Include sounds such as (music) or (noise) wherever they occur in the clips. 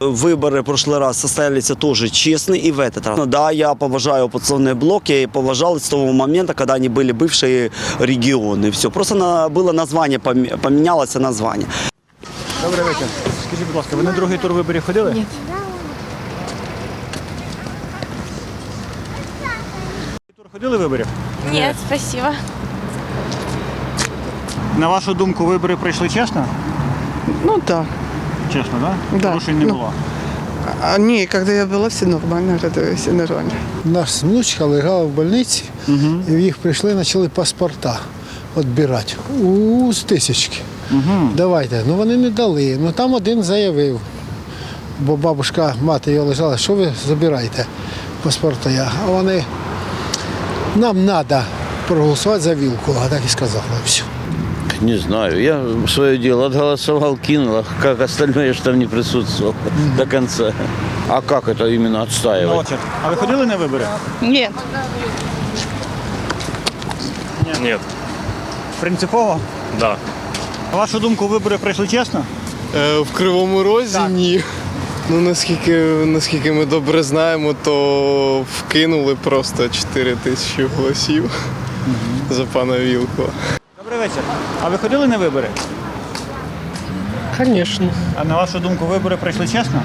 Выборы в прошлый раз состоялись тоже честные и в этот раз. Да, я поважаю оппозиционные блоки, поважал с того момента, когда они были бывшие регионы. Все, просто на, было название, поме- поменялось название. Добрий вечір. Скажіть, будь ласка, ви на другий тур виборів ходили? Ні. Тур ходили виборів? Нет, спасибо. На вашу думку, вибори пройшли чесно? Ну да. Чесно, так? Да. Порушень не Ну. було. А ні, коли я була, все нормально, вроде, все нормально. Наш внучка лежала в больниці, і їх прийшли, почали паспорта відбирати у з тисячки. Давайте. Ну вони не дали. Ну там один заявив, бо бабушка, мати його лежала, що ви забираєте паспорта? Я. А вони нам треба проголосувати за вілку, а так і сказали. Все. Не знаю. Я свое дело отголосовал, кинул, а как остальное я ж там не присутствовал до конца. А как это именно отстаивать? Молодчик. А ви ходили на вибори? Ні. Нет, Принципово? да. На вашу думку, вибори пройшли чесно? Е, В Кривому Розі ні. Ну наскільки, наскільки ми добре знаємо, то вкинули просто 4 тисячі голосів за пана Вілкова. Добрий вечір. А ви ходили на вибори? Звісно. А на вашу думку, вибори пройшли чесно?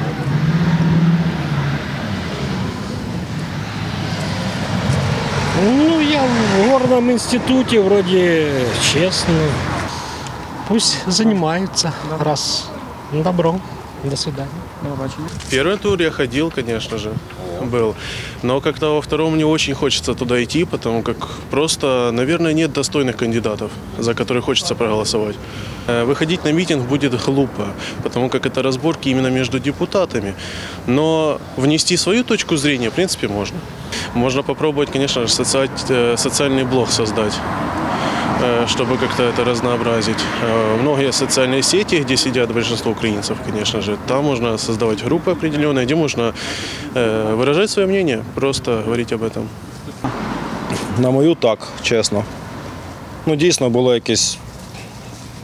Ну, я в горном институте вроде честно. Пусть занимаются. Раз. Добро. До свидания. Первый тур я ходил, конечно же, был. Но как-то во втором не очень хочется туда идти, потому как просто, наверное, нет достойных кандидатов, за которых хочется проголосовать. Э, Выходить на митинг будет глупо, потому как это разборки именно между депутатами. Но внести свою точку зрения, в принципе, можно. Можно попробовать, конечно же, э, социальный блок создать чтобы как-то это разнообразить. Э, Многие социальные сети, где сидят большинство украинцев, конечно же, там можно создавать группы определенные, где можно э, выражать свое мнение, просто говорить об этом. На мою так, чесно. Ну, дійсно було якісь,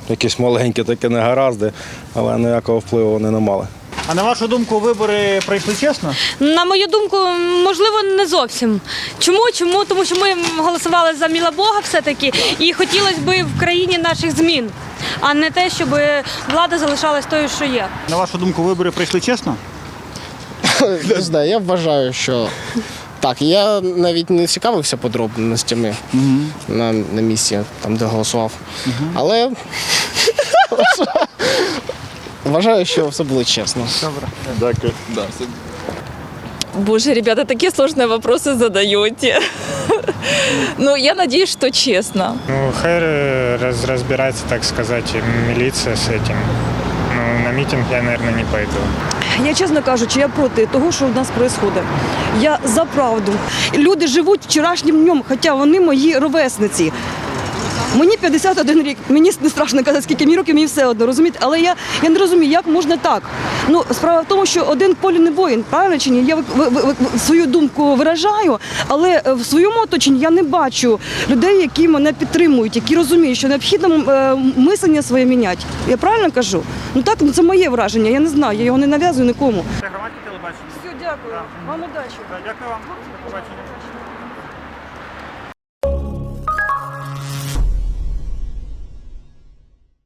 якісь маленькі такі негаразди, але ніякого впливу вони не мали. А на вашу думку, вибори пройшли чесно? На мою думку, можливо, не зовсім. Чому? Чому? Тому що ми голосували за Міла Бога все-таки, і хотілося б в країні наших змін, а не те, щоб влада залишалась тою, що є. На вашу думку, вибори пройшли чесно? (laughs) Не знаю, я вважаю, що так. Я навіть не цікавився подробностями на, на місці, там, де голосував. Але (laughs) вважаю, що все було чесно. Боже, ребята, такие сложные вопросы задаете. Ну, я надеюсь, что честно. Ну, хай раз, разбирается, так сказать, милиция с этим. Ну, на митинг я, наверное, не пойду. Я чесно кажучи, я проти того, що в нас відбувається. Я за правду. Люди живуть вчорашнім днем, хоча вони мої ровесниці. Мені 51 рік, мені не страшно казати, скільки мені років, мені все одно, розумієте? Але я, я не розумію, як можна так. Ну, справа в тому, що один полі не воїн, правильно чи ні? Я ви- ви- ви- ви- свою думку виражаю, але е, в своєму оточенні я не бачу людей, які мене підтримують, які розуміють, що необхідно е, мислення своє міняти. Я правильно кажу? Ну так, ну це моє враження, я не знаю, я його не нав'язую нікому. Це громадське телебачення. Все, дякую. Вам удачі. Дякую вам. До побачення.